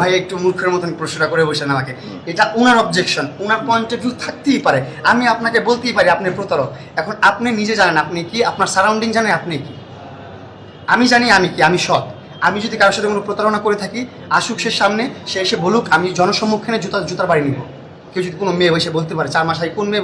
ভাই, একটু মূর্খের মতন প্রশ্নটা করে বসেন আমাকে। এটা ওনার অবজেকশন ওনার পয়েন্ট অফ ভিউ থাকতেই পারে। আমি আপনাকে বলতেই পারি, আপনি প্রতারক। এখন আপনি নিজে জানেন, আপনি কি, আপনার সারাউন্ডিং জানেন, আপনি কি? আমি জানি আমি কি, আমি সৎ। আমি যদি কারোর সাথে কোনো প্রতারণা করে থাকি, আসুক সে সামনে, সে এসে বলুক, আমি জনসম্মুখে জুতা, জুতার বাড়ি নিব। কেউ যদি কোনো মেয়ে এসে বলতে পারে, চার মাস আগে কোন মেয়ে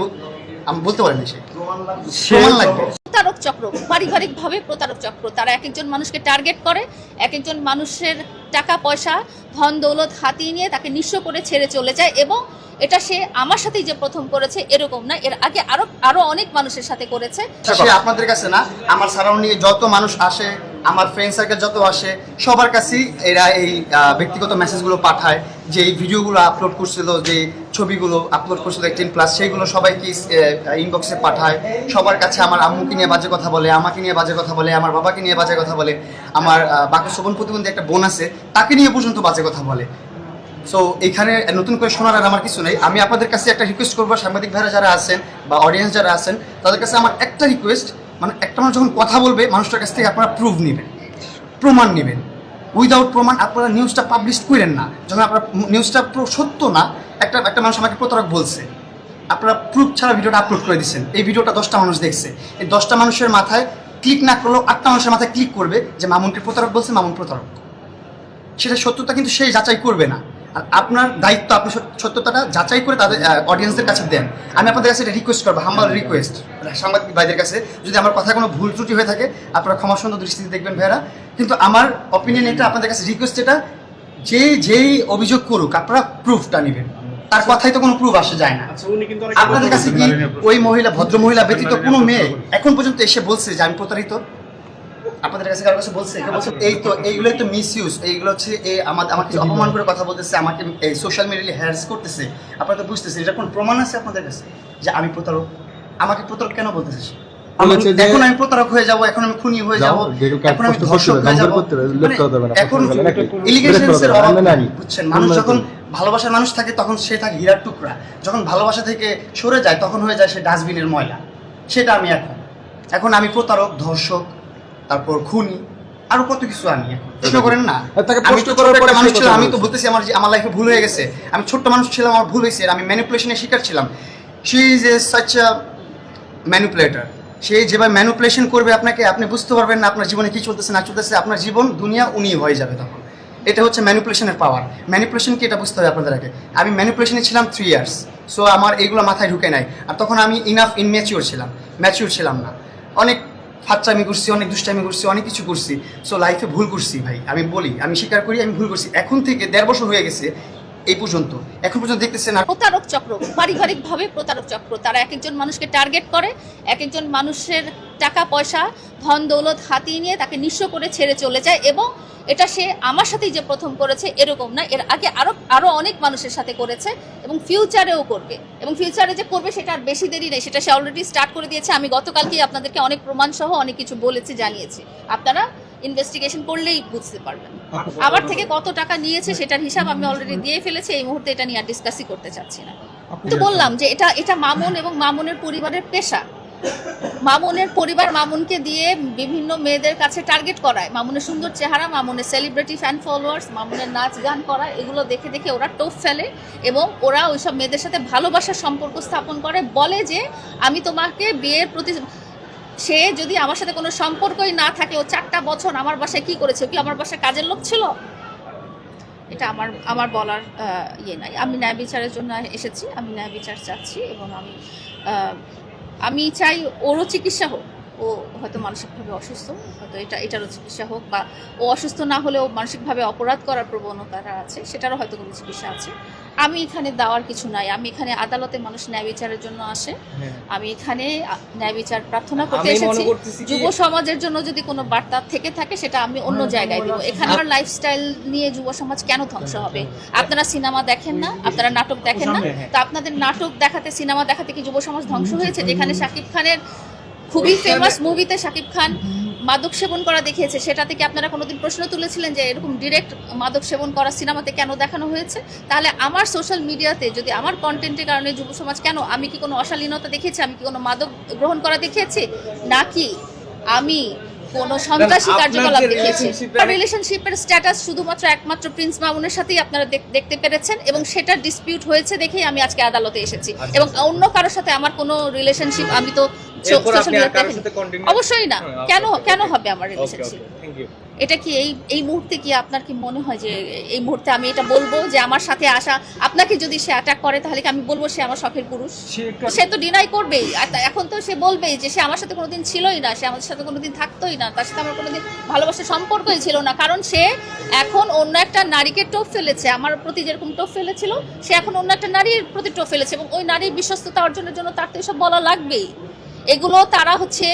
আমি বলতে পারি না সে। প্রমাণ লাগবে প্রতারক চক্র। পারিবারিকভাবে প্রতারক চক্র। তারা এক একজন মানুষকে টার্গেট করে এক একজন মানুষের টাকা পয়সা ধন দৌলত হাতিয়ে নিয়ে তাকে নিঃস্ব করে ছেড়ে চলে যায় এবং এটা সে আমার সাথেই যে প্রথম করেছে এরকম না এর আগে আরও আরও অনেক মানুষের সাথে করেছে। সে আপনাদের কাছে না আমার সারাউন্ডিং এ যত মানুষ আসে আমার ফ্রেন্ড সার্কেল যত আসে সবার কাছেই এরা এই আহ, ব্যক্তিগত মেসেজগুলো পাঠায় যে এই ভিডিওগুলো আপলোড করছিল যে ছবিগুলো আপলোড করছিল এইটিন প্লাস সেইগুলো সবাইকে ইনবক্সে পাঠায়। সবার কাছে আমার আম্মুকে নিয়ে বাজে কথা বলে, আমাকে নিয়ে বাজে কথা বলে, আমার বাবাকে নিয়ে বাজে কথা বলে, আমার বাকি শোভন প্রতিবন্ধী একটা বোন আছে, তাকে নিয়ে পর্যন্ত বাজে কথা বলে। সো এখানে নতুন করে শোনার আর আমার কিছু নেই। আমি আপনাদের কাছে একটা রিকোয়েস্ট করব, সাংবাদিক ভাইরা যারা আছেন বা অডিয়েন্স যারা আছেন, তাদের কাছে আমার একটা রিকোয়েস্ট মানে একটা মানুষ যখন কথা বলবে, মানুষটার কাছ থেকে আপনারা প্রুফ নেবেন। প্রমাণ নেবেন। উইদাউট প্রমাণ, আপনারা নিউজটা পাবলিশ করেন না। যখন আপনারা নিউজটা পুরো সত্য না, একটা একটা মানুষ আমাকে প্রতারক বলছে। আপনারা প্রুফ ছাড়া ভিডিওটা আপলোড করে দিচ্ছেন। এই ভিডিওটা দশটা মানুষ দেখছে। এই দশটা মানুষের মাথায় ক্লিক না করলেও আটটা মানুষের মাথায় ক্লিক করবে যে মামুনকে প্রতারক বলছে, মামুন প্রতারক। সেটা সত্যতা কিন্তু সেই যাচাই করবে না। আর আপনার দায়িত্ব আপনি সত- সত্যতাটা যাচাই করে তাদের অডিয়েন্সের কাছে দেন। আমি আপনাদের কাছে এটা রিকোয়েস্ট করব হাম্বাল রিকোয়েস্ট সাংবাদিক ভাইদের কাছে যদি আমার কথা কোনো ভুল ত্রুটি হয়ে থাকে আপনারা ক্ষমা সুন্দর দৃষ্টিতে দেখবেন ভাইরা কিন্তু আমার অপিনিয়ন এটা আপনাদের কাছে রিকোয়েস্ট এটা যে যেই অভিযোগ করুক আপনারা প্রুফটা নেবেন। তার কথাই তো কোনো প্রুফ আসে যায় না। আচ্ছা কিন্তু আপনাদের কাছে কি ওই মহিলা ভদ্র মহিলা ব্যতীত কোনো মেয়ে এখন পর্যন্ত এসে বলছে যে আমি প্রতারিত? আপনাদের কাছে কারও কাছে বলছে? এই তো এইগুলোই তো মিস ইউজ এইগুলো হচ্ছে এই আমার আমাকে অপমান করে কথা বলতেছে আমাকে এই সোশ্যাল মিডিয়ায় হ্যারাস করতেছে আপনারা তো বুঝতেছেন এটা কোন প্রমাণ আছে আপনাদের কাছে? যে আমি প্রতারক। আমাকে প্রতারক কেন বলতেছে? এখন আমি প্রতারক হয়ে যাব এখন আমি খুনি হয়ে যাব এখন আমি ধর্ষক হয়ে যাব। দমদর করতে হবে, লিপ্ত হতে হবে না, এখন করতে হবে না, নাকি? ইলিগেশনস এর বের করতে হবে, অভাব বুঝছেন? মানুষ যখন ভালোবাসার মানুষ থাকে তখন সে থাকে হীরার টুকরা। যখন ভালোবাসা থেকে সরে যায় তখন হয়ে যায় সে ডাস্টবিনের ময়লা। সেটা আমি এখন। এখন আমি প্রতারক ধর্ষক তারপর খুনি আরও কত কিছু আমি প্রশ্ন করেন না। তাকে আমি একটা মানুষ ছিলাম আমি তো বলতেছি। আমার যে- আমার লাইফে ভুল হয়ে গেছে। আমি ছোট্ট মানুষ ছিলাম আমার ভুল হয়েছে। আমি ম্যানিপুলেশনের শিকার ছিলাম। She is a such a manipulator সে যেভাবে ম্যানিপুলেশন করবে আপনাকে আপনি বুঝতে পারবেন না আপনার জীবনে কি চলতেছে না চলতেছে। আপনার জীবন দুনিয়া উনি হয়ে যাবে তখন। এটা হচ্ছে ম্যানিপুলেশনের পাওয়ার ম্যানিপুলেশন কি এটা বুঝতে হবে আপনাদের আগে। আমি ম্যানিপুলেশনে ছিলাম থ্রি ইয়ার্স সো আমার এইগুলো মাথায় ঢুকে নাই। আর তখন আমি ইনাফ ইনম্যাচিওর ছিলাম। ম্যাচিওর ছিলাম না। অনেক ফাচ্চামি করছি, অনেক দুষ্টামি করছি, অনেক কিছু করছি। সো লাইফে ভুল করছি ভাই। আমি বলি, আমি স্বীকার করি, আমি ভুল করছি। এখন থেকে দেড় বছর হয়ে গেছে, এই পর্যন্ত। এখন পর্যন্ত দেখতেছেন আর প্রতারক চক্র, পারিবারিকভাবে প্রতারক চক্র। তারা এক একজন মানুষকে টার্গেট করে, এক একজন মানুষের টাকা পয়সা ধন দৌলত হাতিয়ে নিয়ে তাকে নিঃস্ব করে ছেড়ে চলে যায় এবং এটা সে আমার সাথেই যে প্রথম করেছে এরকম না এর আগে আরও আরও অনেক মানুষের সাথে করেছে এবং ফিউচারেও করবে। এবং ফিউচারে যে করবে সেটা আর বেশি দেরি নেই সেটা সে অলরেডি স্টার্ট করে দিয়েছে। আমি গতকালকেই আপনাদেরকে অনেক প্রমাণ সহ অনেক কিছু বলেছি জানিয়েছি। আপনারা ইনভেস্টিগেশন করলেই বুঝতে পারবেন। আমার থেকে কত টাকা নিয়েছে সেটার হিসাব আমি অলরেডি দিয়ে ফেলেছি এই মুহূর্তে এটা নিয়ে আর ডিসকাসই করতে চাচ্ছি না। তো বললাম যে এটা এটা মামুন এবং মামুনের পরিবারের পেশা। মামুনের পরিবার মামুনকে দিয়ে বিভিন্ন মেয়েদের কাছে টার্গেট করায়। মামুনের সুন্দর চেহারা, মামুনের সেলিব্রিটি ফ্যান ফলোয়ার্স মামুনের নাচ গান করা, এগুলো দেখে দেখে ওরা টোপ ফেলে এবং ওরা ওইসব মেয়েদের সাথে ভালোবাসার সম্পর্ক স্থাপন করে। বলে যে, আমি তোমাকে বিয়ের প্রতি সে যদি আমার সাথে কোনো সম্পর্কই না থাকে, ও চারটা বছর আমার বাসায় কি করেছে? কি আমার বাসায় কাজের লোক ছিল? এটা আমার আমার বলার ইয়ে নাই। আমি ন্যায় বিচারের জন্য এসেছি, আমি ন্যায় বিচার চাচ্ছি এবং আমি আমি চাই ওরও চিকিৎসা হোক। ও হয়তো মানসিকভাবে অসুস্থ হয়তো এটা এটারও চিকিৎসা হোক বা ও অসুস্থ না হলেও মানসিকভাবে অপরাধ করার প্রবণতাটা আছে সেটারও হয়তো কোনো চিকিৎসা আছে। আমি এখানে দেওয়ার কিছু নাই আমি এখানে আদালতে মানুষ ন্যায় বিচারের জন্য আসে। আমি এখানে ন্যায় বিচার প্রার্থনা করতে এসেছি। যুব সমাজের জন্য যদি কোনো বার্তা থেকে থাকে সেটা আমি অন্য জায়গায় দিব। এখানকার লাইফস্টাইল নিয়ে যুব সমাজ কেন ধ্বংস হবে? আপনারা সিনেমা দেখেন না? আপনারা নাটক দেখেন না? তো আপনাদের নাটক দেখাতে সিনেমা দেখাতে কি যুব সমাজ ধ্বংস হয়েছে? যেখানে শাকিব খানের খুবই ফেমাস মুভিতে শাকিব খান মাদক সেবন করা দেখিয়েছে। সেটা থেকে আপনারা কোনোদিন প্রশ্ন তুলেছিলেন যে এরকম ডিরেক্ট মাদক সেবন করা সিনেমাতে কেন দেখানো হয়েছে? তাহলে আমার সোশ্যাল মিডিয়াতে যদি আমার কন্টেন্টের কারণে যুব সমাজ কেন আমি কি কোনো অশালীনতা দেখিয়েছি? আমি কি কোনো মাদক গ্রহণ করা দেখিয়েছি? নাকি আমি কোনো সন্ত্রাসী কার্যকলাপ দেখিয়েছে? রিলেশনশিপের স্ট্যাটাস শুধুমাত্র একমাত্র প্রিন্স মামুনের সাথেই আপনারা দেখতে পেরেছেন এবং সেটা ডিসপিউট হয়েছে দেখেই আমি আজকে আদালতে এসেছি। আচ্ছা, এবং আচ্ছা। অন্য কারোর সাথে আমার কোনো রিলেশনশিপ আমি তো অবশ্যই না। হ্যাঁ, কেন কেন হবে আমার রিলেশনশিপ এটা কি এই এই মুহূর্তে কি আপনার কি মনে হয় যে এই মুহূর্তে আমি এটা বলব যে আমার সাথে আসা আপনাকে যদি সে অ্যাটাক করে তাহলে কি আমি বলব সে আমার শখের পুরুষ? সে তো ডিনাই করবেই। এখন তো সে বলবেই যে সে আমার সাথে কোনোদিন ছিলই না সে আমাদের সাথে কোনোদিন থাকতোই না তার সাথে আমার কোনোদিন ভালোবাসার সম্পর্কই ছিল না। কারণ সে এখন অন্য একটা নারীকে টোপ ফেলেছে। আমার প্রতি যেরকম টোপ ফেলেছিল সে এখন অন্য একটা নারীর প্রতি টোপ ফেলেছে এবং ওই নারীর বিশ্বস্ততা অর্জনের জন্য তার তো এসব বলা লাগবেই। এগুলো তারা হচ্ছে